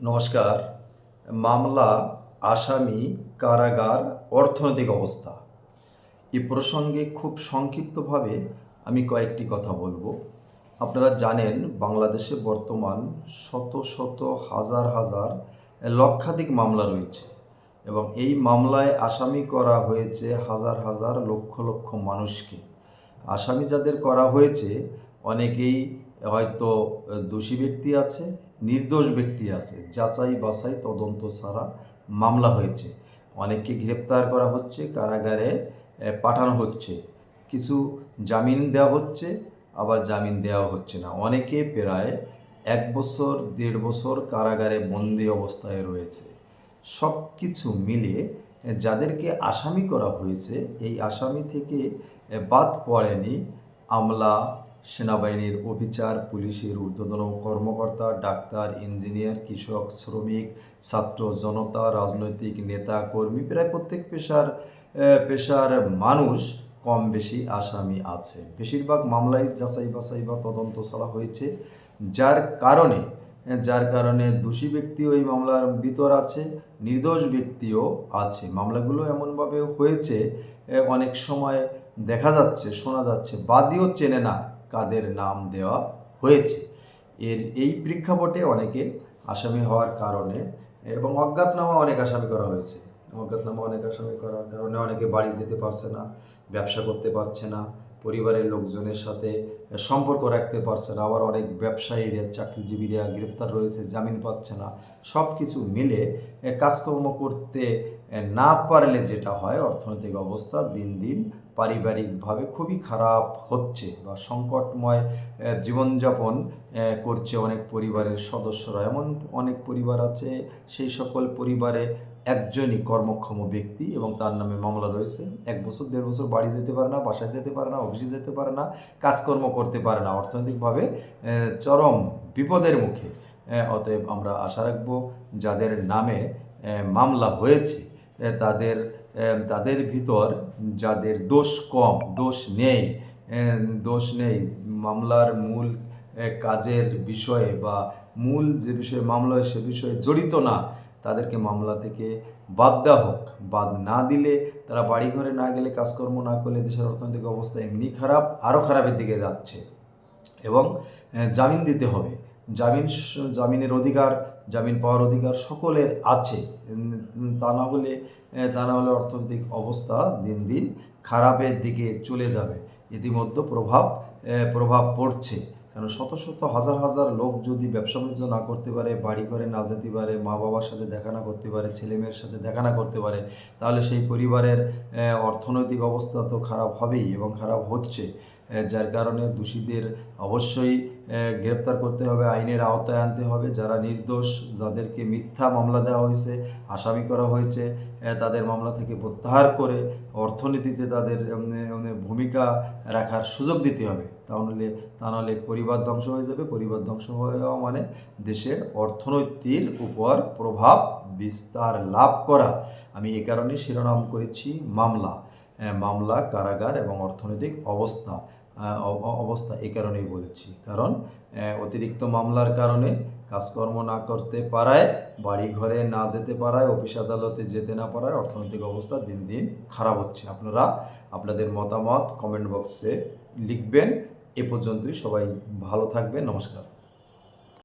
নমস্কার। মামলা, আসামি, কারাগার, অর্থনৈতিক অবস্থা। এ প্রসঙ্গে খুব সংক্ষিপ্তভাবে আমি কয়েকটি কথা বলব। আপনারা জানেন, বাংলাদেশে বর্তমান শত শত হাজার হাজার লক্ষাধিক মামলা রয়েছে এবং এই মামলায় আসামি করা হয়েছে হাজার হাজার লক্ষ লক্ষ মানুষকে। আসামি যাদের করা হয়েছে, অনেকেই হয়তো দোষী ব্যক্তি আছে, নির্দোষ ব্যক্তি আছে। যাচাই বাছাই তদন্ত ছাড়া মামলা হয়েছে। অনেককে গ্রেপ্তার করা হচ্ছে, কারাগারে পাঠানো হচ্ছে। কিছু জামিন দেওয়া হচ্ছে, আবার জামিন দেওয়া হচ্ছে না। অনেকে প্রায় এক বছর, দেড় বছর কারাগারে বন্দি অবস্থায় রয়েছে। সব কিছু মিলিয়ে যাদেরকে আসামি করা হয়েছে, এই আসামি থেকে বাদ পড়েনি আমলা সেনাবাহিনীর অফিসার, পুলিশের ঊর্ধ্বতন কর্মকর্তা, ডাক্তার, ইঞ্জিনিয়ার, কৃষক, শ্রমিক, ছাত্র জনতা, রাজনৈতিক নেতা, কর্মী, প্রায় প্রত্যেক পেশার পেশার মানুষ কম বেশি আসামি আছে। বেশিরভাগ মামলায় যাচাই বাছাই বা তদন্ত ছাড়া হয়েছে, যার কারণে যার কারণে দোষী ব্যক্তিও এই মামলার ভিতর আছে, নির্দোষ ব্যক্তিও আছে। মামলাগুলো এমনভাবে হয়েছে অনেক সময় দেখা যাচ্ছে, শোনা যাচ্ছে, বাদীও চেনে না কাদের নাম দেওয়া হয়েছে। এর এই প্রেক্ষাপটে অনেকে আসামি হওয়ার কারণে এবং অজ্ঞাতনামা অনেক আসামি করা হয়েছে। অজ্ঞাতনামা অনেক আসামি করার কারণে অনেকে বাড়ি যেতে পারছে না, ব্যবসা করতে পারছে না, পরিবারের লোকজনের সাথে সম্পর্ক রাখতে পারছে না, আবার অনেক ব্যবসায়ীরা, চাকরিজীবীরা গ্রেপ্তার রয়েছে, জামিন পাচ্ছে না। সব কিছু মিলে কাজকর্ম করতে না পারলে যেটা হয়, অর্থনৈতিক অবস্থা দিন দিন পারিবারিকভাবে খুবই খারাপ হচ্ছে বা সংকটময় জীবনযাপন করছে অনেক পরিবারের সদস্যরা। এমন অনেক পরিবার আছে, সেই সকল পরিবারে একজনই কর্মক্ষম ব্যক্তি এবং তার নামে মামলা রয়েছে। এক বছর, দেড় বছর বাড়ি যেতে পারে না, বাসায় যেতে পারে না, অফিসে যেতে পারে না, কাজকর্ম করতে পারে না। অর্থনৈতিকভাবে চরম বিপদের মুখে। অতএব আমরা আশা রাখব, যাদের নামে মামলা হয়েছে তাদের তাদের ভিতর যাদের দোষ কম, দোষ নেই দোষ নেই, মামলার মূল কাজের বিষয়ে বা মূল যে বিষয়ে মামলা হয় সে বিষয়ে জড়িত না, তাদেরকে মামলা থেকে বাদ দেওয়া হোক। বাদ না দিলে তারা বাড়ি ঘরে না গেলে, কাজকর্ম না করলে, দেশের অর্থনৈতিক অবস্থা এমনি খারাপ, আরও খারাপের দিকে যাচ্ছে। এবং জামিন দিতে হবে। জামিন, জামিনের অধিকার, জামিন পাওয়ার অধিকার সকলের আছে। তা না হলে তা না হলে অর্থনৈতিক অবস্থা দিন দিন খারাপের দিকে চলে যাবে। ইতিমধ্যে প্রভাব প্রভাব পড়ছে। কারণ শত শত হাজার হাজার লোক যদি ব্যবসা বাণিজ্য না করতে পারে, বাড়ি ঘরে না যেতে পারে, মা বাবার সাথে দেখা না করতে পারে, ছেলে মেয়ের সাথে দেখা না করতে পারে, তাহলে সেই পরিবারের অর্থনৈতিক অবস্থা তো খারাপ হবেই এবং খারাপ হচ্ছে। যার কারণে দোষীদের অবশ্যই গ্রেপ্তার করতে হবে, আইনের আওতায় আনতে হবে। যারা নির্দোষ, যাদেরকে মিথ্যা মামলা দেওয়া হয়েছে, আসামি করা হয়েছে তাদের মামলা থেকে প্রত্যাহার করে অর্থনীতিতে তাদের ভূমিকা রাখার সুযোগ দিতে হবে। তাহলে তা নাহলে পরিবার ধ্বংস হয়ে যাবে। পরিবার ধ্বংস হয়ে যাওয়া মানে দেশের অর্থনীতির উপর প্রভাব বিস্তার লাভ করা। আমি এ কারণে শিরোনাম করেছি, মামলা। মামলা, কারাগার এবং অর্থনৈতিক অবস্থা। অবস্থা এই কারণেই বলেছি। কারণ অতিরিক্ত মামলার কারণে কাজকর্ম না করতে পারায় বাড়ি ঘরে না যেতে পারায়, অফিস আদালতে যেতে না পারায় অর্থনৈতিক অবস্থা দিন দিন খারাপ হচ্ছে। আপনারা আপনাদের মতামত কমেন্ট বক্সে লিখবেন। এ পর্যন্তই সবাই ভালো থাকবেন। নমস্কার।